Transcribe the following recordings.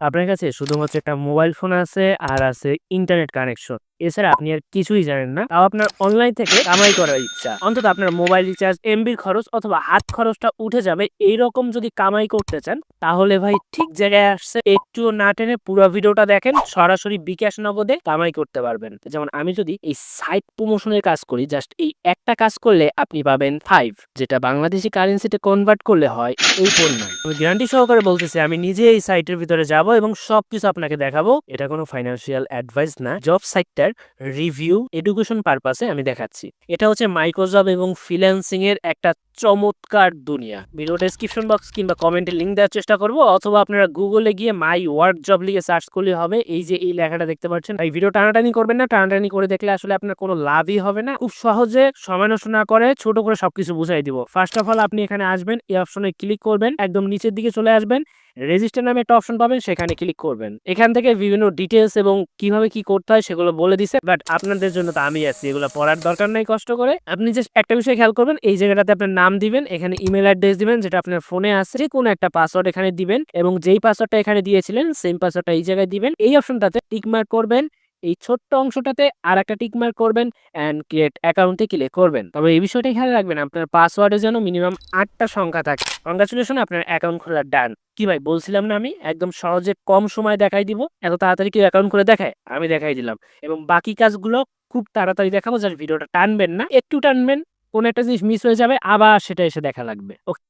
আপনার কাছে শুধুমাত্র একটা মোবাইল ফোন আছে আর আছে ইন্টারনেট কানেকশন এছাড়া আপনি আর কিছুই জানেন না। তাও আপনার অনলাইন থেকে কামাই করার ইচ্ছা। অন্তত আপনার মোবাইল রিচার্জ এমবির খরচ অথবা হাত খরচটা উঠে যাবে এইরকম যদি কামাই করতে চান, তাহলে ভাই ঠিক জায়গায় আসছে। একটুও না টেনে পুরো ভিডিওটা দেখেন, সরাসরি বিকাশ নগদে কামাই করতে পারবেন। যেমন আমি যদি এই সাইট প্রমোশনের কাজ করি জাস্ট এই একটা কাজ করলে আপনি পাবেন ফাইভ যেটা বাংলাদেশি কারেন্সিতে কনভার্ট করলে হয় এই নয়। আমি গ্যারান্টি সহকারে বলতেছি, আমি নিজে এই সাইটের ভিতরে যাব এবং সবকিছু আপনাকে দেখাবো। এটা কোনো ফাইন্যান্সিয়াল অ্যাডভাইস না। জব সাইটটার রিভিউ এডুকেশন পারপাসে আমি দেখাচ্ছি। এটা হচ্ছে মাইক্রোজব এবং ফ্রিল্যান্সিং এর একটা চমৎকার দুনিয়া। ভিডিও ডেসক্রিপশন বক্স কিংবা কমেন্টে লিঙ্ক দেওয়ার চেষ্টা করব, অথবা আপনারা গুগলে গিয়ে মাই ওয়ার্ক জব লিখে সার্চ করলে হবে। এই যে এই লেখাটা দেখতে পাচ্ছেন এই ভিডিও টানাটানি করবেন না। টানাটানি করে দেখলে আসলে আপনার কোনো লাভই হবে না। খুব সহজে সময় নষ্ট না করে ছোট করে সবকিছু বুঝাই দিব। ফার্স্ট অফ অল আপনি এখানে আসবেন, এই অপশনে ক্লিক করবেন, একদম নিচের দিকে চলে আসবেন। রেজিস্টার নামে একটা অপশন পাবেন, সেখানে ক্লিক করবেন। এখান থেকে বিভিন্ন ডিটেলস এবং কীভাবে কি করতে হয় সেগুলো বলে দিছে বাট আপনাদের জন্য তো আমি আছি, এগুলো পড়ার দরকার নাই কষ্ট করে। আপনি জাস্ট একটা বিষয় খেয়াল করবেন, এই জায়গাটাতে আপনার নাম দিবেন, এখানে ইমেল অ্যাড্রেস দিবেন, যেটা আপনার ফোনে আছে যে কোনো একটা পাসওয়ার্ড এখানে দিবেন এবং যেই পাসওয়ার্ডটা এখানে দিয়েছিলেন সেম পাসওয়ার্ডটা এই জায়গায় দিবেন। এই অপশনটাতে টিক মার্ক করবেন, এই ছোট্ট অংশটাতে আর একটা টিক মার্ক করবেন অ্যান্ড ক্রিয়েট অ্যাকাউন্টে ক্লিক করবেন। তবে এই বিষয়টা খেয়াল রাখবেন, আপনার পাসওয়ার্ডে যেন মিনিমাম আটটা সংখ্যা থাকে। কংগ্রাচুলেশন আপনার অ্যাকাউন্ট খোলার ডান কি ভাই, বলছিলাম না আমি? একদম সহজে কম সময় দেখাই দিব, এত তাড়াতাড়ি কেউ অ্যাকাউন্ট করে দেখায়? আমি দেখাই দিলাম। এবং বাকি কাজগুলো খুব তাড়াতাড়ি দেখাবো যার ভিডিওটা টানবেন না। একটু টানবেন কোনো একটা জিনিস মিস হয়ে যাবে, আবার সেটা এসে দেখা লাগবে। ওকে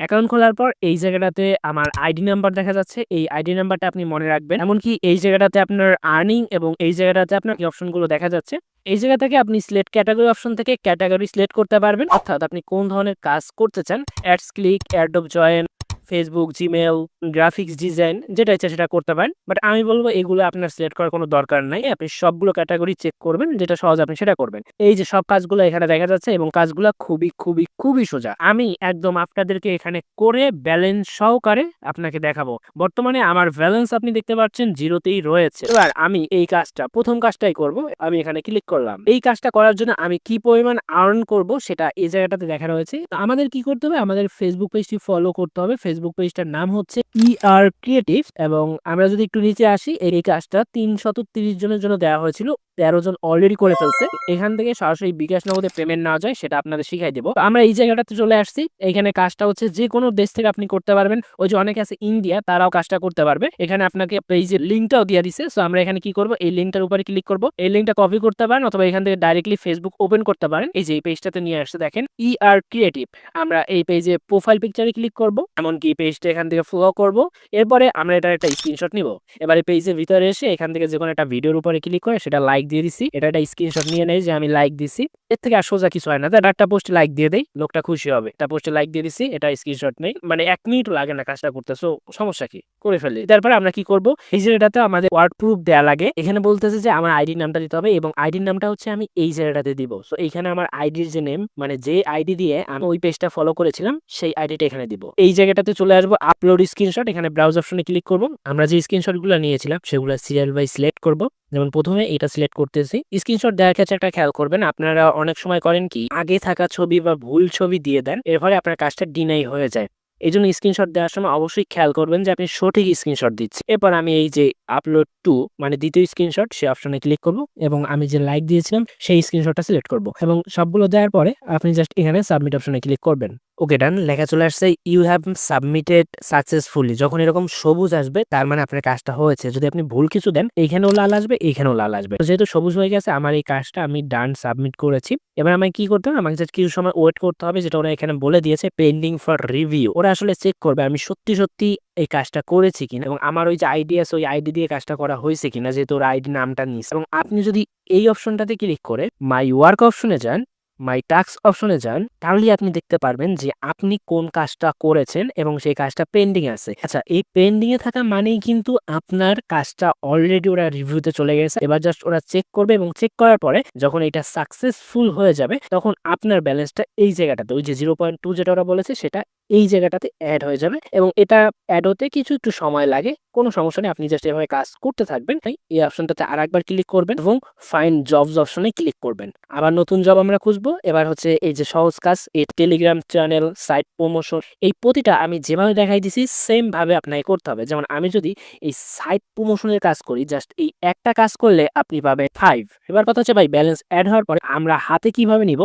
অ্যাকাউন্ট খোলার পর এই জায়গাটাতে আমার আইডি নাম্বার দেখা যাচ্ছে। এই আইডি নাম্বারটা আপনি মনে রাখবেন। এমনকি এই জায়গাটাতে আপনার আর্নিং এবং এই জায়গাটাতে আপনার কি অপশনগুলো দেখা যাচ্ছে। এই জায়গা থেকে আপনি সিলেক্ট ক্যাটাগরি অপশন থেকে ক্যাটাগরি সিলেক্ট করতে পারবেন। অর্থাৎ আপনি কোন ধরনের কাজ করতে চান ads click Adobe join Facebook Gmail graphics design যেটা ইচ্ছা সেটা করতে পারেন। বাট আমি বলব এগুলো আপনার সিলেক্ট করার কোনো দরকার নাই। আপনি সবগুলো ক্যাটাগরি চেক করবেন, যেটা সহজ আপনি সেটা করবেন। এই যে সব কাজগুলো এখানে দেখা যাচ্ছে এবং কাজগুলো খুবই খুবই খুবই সোজা। আমি একদম আপনাদেরকে এখানে করে ব্যালেন্স সহকারে আপনাকে দেখাবো। বর্তমানে আমার ব্যালেন্স আপনি দেখতে পাচ্ছেন জিরোতেই রয়েছে। এবার আমি এই কাজটা, প্রথম কাজটাই করব। আমি এখানে ক্লিক করলাম। এই কাজটা করার জন্য আমি কি পরিমাণ আর্ন করব সেটা এই জায়গাটাতে দেখা রয়েছে। আমাদের কি করতে হবে? আমাদের ফেসবুক পেজটি ফলো করতে হবে। ফেসবুক পেজটার নাম হচ্ছে ই আর ক্রিয়েটিভ এবং আমরা যদি একটু নিচে আসি এই কাজটা তিনশত তিরিশ জনের জন্য দেওয়া হয়েছিল। তেরো জন অলরেডি করে ফেলছে। এখান থেকে সরাসরি বিকাশ নগদে পেমেন্ট নেওয়া যায়, সেটা আপনাদের শিখাই দেবো। আমরা এই জায়গাটাতে চলে আসছি। এখানে কাজটা হচ্ছে যে কোনো দেশ থেকে আপনি করতে পারবেন। ওই যে অনেকে আছে ইন্ডিয়া তারাও কাজটা করতে পারবে। এখানে আপনাকে পেজের লিঙ্কটাও দিয়ে দিছে। সো আমরা এখানে কি করব? এই লিঙ্কটার উপরে ক্লিক করব। এই লিঙ্কটা কপি করতে পারেন অথবা এখান থেকে ডাইরেক্টলি ফেসবুক ওপেন করতে পারেন। এই যে এই পেজটাতে নিয়ে আসছে, দেখেন ই আর ক্রিয়েটিভ আমরা এই পেজে প্রোফাইল পিকচারে ক্লিক করব। এমনকি পেজটা এখান থেকে ফলো করব। এরপরে আমরা এটা একটা স্ক্রিনশট নিব। এবার পেজের ভিতরে এসে এখান থেকে যে কোনো একটা ভিডিওর উপরে ক্লিক করে সেটা লাইক দিয়ে দিছি। এটা একটা স্ক্রিনশট নিয়ে নেই যে আমি লাইক দিছি। এর থেকে আর সোজা কিছু হয় না। তার একটা পোস্টে লাইক দিয়ে দেই, লোকটা খুশি হবে। একটা পোস্টে লাইক দিয়ে দিছি, এটা স্ক্রিনশট নেই। মানে এক মিনিট লাগে না কাজটা করতে সো সমস্যা কি? করে ফেলি। তারপরে আমরা কি করব? এই জায়গাটাতে আমাদের ওয়ার্ড প্রুফ দেওয়া লাগে। এখানে বলতেছে যে আমার আইডি নামটা দিতে হবে এবং আইডির নামটা হচ্ছে আমি এই জায়গাটাতে দিব। সো এইখানে আমার আইডির যে নেম মানে যে আইডি দিয়ে আমি ওই পেজটা ফলো করেছিলাম, সেই আইডিটা এখানে দিব। এই জায়গাটাতে চলে আসব আপলোড স্ক্রিনশট এখানে ব্রাউজ অপশনে ক্লিক করব। আমরা যে স্ক্রিনশটগুলো নিয়েছিলাম, সেগুলো সিরিয়াল বাই সিলেক্ট করব। যেমন প্রথমে এটা সিলেক্ট করতেছি। স্ক্রিনশট দেওয়ার ক্ষেত্রে একটা খেয়াল করবেন, আপনারা অনেক সময় করেন কি, আগে থাকা ছবি বা ভুল ছবি দিয়ে দেন এর ফলে আপনার কাজটা ডিনাই হয়ে যায়। এই জন্য স্ক্রিনশট দেওয়ার সময় অবশ্যই খেয়াল করবেন যে আপনি সঠিক স্ক্রিনশট দিচ্ছি এরপর আমি এই যে আপলোড টু মানে দ্বিতীয় স্ক্রিনশট সেই অপশনে ক্লিক করব এবং আমি যে লাইক দিয়েছিলাম, সেই স্ক্রিনশটটা সিলেক্ট করব। এবং সবগুলো দেওয়ার পরে আপনি জাস্ট এখানে সাবমিট অপশনে ক্লিক করবেন। ওকে, ডান, লেখা চলে আসছে ইউ হ্যাভ সাবমিটেড সাকসেসফুলি যখন এরকম সবুজ আসবে, তার মানে আপনার কাজটা হয়েছে। যদি আপনি ভুল কিছু দেন এইখানেও লাল আসবে এইখানেও লাল আসবে। যেহেতু সবুজ হয়ে গেছে, আমার এই কাজটা আমি ডান সাবমিট করেছি। এবার আমাকে কি করতে হবে? আমাকে কিছু সময় ওয়েট করতে হবে, যেটা ওরা এখানে বলে দিয়েছে পেন্ডিং ফর রিভিউ ওরা আসলে চেক করবে, আমি সত্যি সত্যি এই কাজটা করেছি কিনা, এবং আমার ওই যে আইডি আছে ওই আইডি দিয়ে কাজটা করা হয়েছে কিনা, যেহেতু ওর আইডি নামটা নিস এবং আপনি যদি এই অপশনটাতে ক্লিক করে মাই ওয়ার্ক অপশনে যান মাই টাস্ক অপশনে যান তাহলে আপনি দেখতে পারবেন যে আপনি কোন কাজটা করেছেন এবং সেই কাজটা পেন্ডিং আছে। আচ্ছা এই পেন্ডিং এ থাকা মানেই কিন্তু আপনার কাজটা অলরেডি ওরা রিভিউতে চলে গেছে। এবার জাস্ট ওরা চেক করবে এবং চেক করার পরে যখন এটা সাকসেসফুল হয়ে যাবে, তখন আপনার ব্যালেন্সটা এই জায়গাটাতে, ওই যে জিরো পয়েন্ট টু যেটা ওরা বলেছে, সেটা এই জায়গাটাতে অ্যাড হয়ে যাবে এবং এটা অ্যাড হতে কিছু একটু সময় লাগে। কোনো সমস্যা নেই, আপনি জাস্ট এভাবে কাজ করতে থাকবেন। তাই এই অপশনটাতে আর একবার ক্লিক করবেন এবং ফাইন জবস অপশনে ক্লিক করবেন। আবার নতুন জব আমরা খুঁজবো। এবার হচ্ছে এই যে সহজ কাজ, এই টেলিগ্রাম চ্যানেল সাইট প্রমোশন এই প্রতিটা আমি যেভাবে দেখাই দিছি সেমভাবে আপনাকে করতে হবে। যেমন আমি যদি এই সাইট প্রমোশনের কাজ করি জাস্ট এই একটা কাজ করলে আপনি পাবেন ফাইভ এবার কথা হচ্ছে, ভাই ব্যালেন্স অ্যাড হওয়ার পরে আমরা হাতে কীভাবে নিব?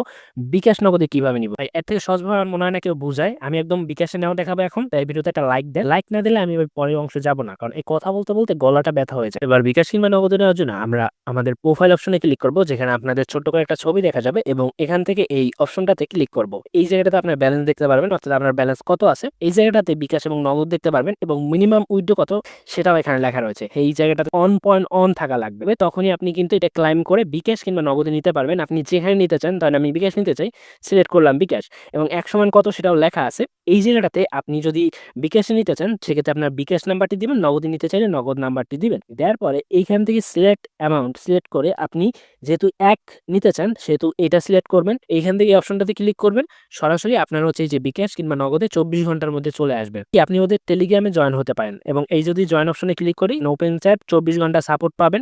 বিকাশ নগদে কীভাবে নিব? ভাই, এর থেকে সহজভাবে মনে হয় না কেউ বুঝায়। আমি বিকাশে নেওয়া দেখাবো এখন। তাই ভিডিওতে একটা লাইক দেয় লাইক না দিলে আমি পরের অংশে যাব না, কারণ এই কথা বলতে বলতে গলাটা ব্যথা হয়ে যায়। এবার বিকাশ কিংবা নগদে নেওয়ার জন্য আমরা আমাদের প্রোফাইল অপশনে ক্লিক করব, যেখানে আপনাদের ছোট্ট করে একটা ছবি দেখা যাবে এবং এখান থেকে এই অপশনটাতে ক্লিক করব। এই জায়গাটাতে আপনার ব্যালেন্স দেখতে পারবেন, অর্থাৎ আপনার ব্যালেন্স কত আছে। এই জায়গাটাতে বিকাশ এবং নগদ দেখতে পারবেন এবং মিনিমাম উইড্রো কত সেটাও এখানে লেখা রয়েছে। এই জায়গাটাতে অন পয়েন্ট অন থাকা লাগবে। তখনই আপনি কিন্তু এটা ক্লাইম করে বিকাশ কিংবা নগদে নিতে পারবেন। আপনি যেখানে নিতে চান তাহলে আমি বিকাশ নিতে চাই সিলেক্ট করলাম বিকাশ এবং এক সমান কত সেটাও লেখা আছে। এই জায়গাটাতে আপনি যদি বিকাশে নিতে চান, সেক্ষেত্রে আপনার বিকাশ নাম্বারটি দিবেন, নগদে নিতে চাইলে নগদ নাম্বারটি দিবেন। দেওয়ার পরে এইখান থেকে সিলেক্ট অ্যামাউন্ট সিলেক্ট করে আপনি যেহেতু এক নিতে চান, সেহেতু এটা সিলেক্ট করবেন। এইখান থেকে এই অপশনটাতে ক্লিক করবেন, সরাসরি আপনার হচ্ছে যে বিকাশ কিংবা নগদে চব্বিশ ঘণ্টার মধ্যে চলে আসবে। কি আপনি ওদের টেলিগ্রামে জয়েন হতে পারেন এবং এই যদি জয়েন অপশনে ক্লিক করি ওপেন চ্যাট চব্বিশ ঘণ্টা সাপোর্ট পাবেন।